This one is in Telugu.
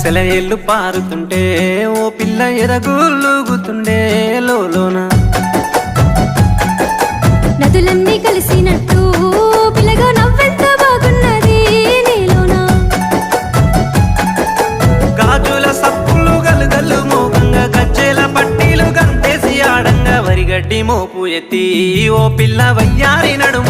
సెలయేళ్ళు పారుతుంటే ఓ పిల్ల ఎరగులుగుతుండే లోన నదులన్నీ కలిసినట్టు పిల్లగా నవ్వెంత బాగున్నది గాజుల సప్పులు గలుగల్లు మోగంగా గజ్జెల పట్టీలు గంటేసి ఆడంగా వరిగడ్డి మోపు ఎత్తి ఓ పిల్ల వయ్యారి నడుము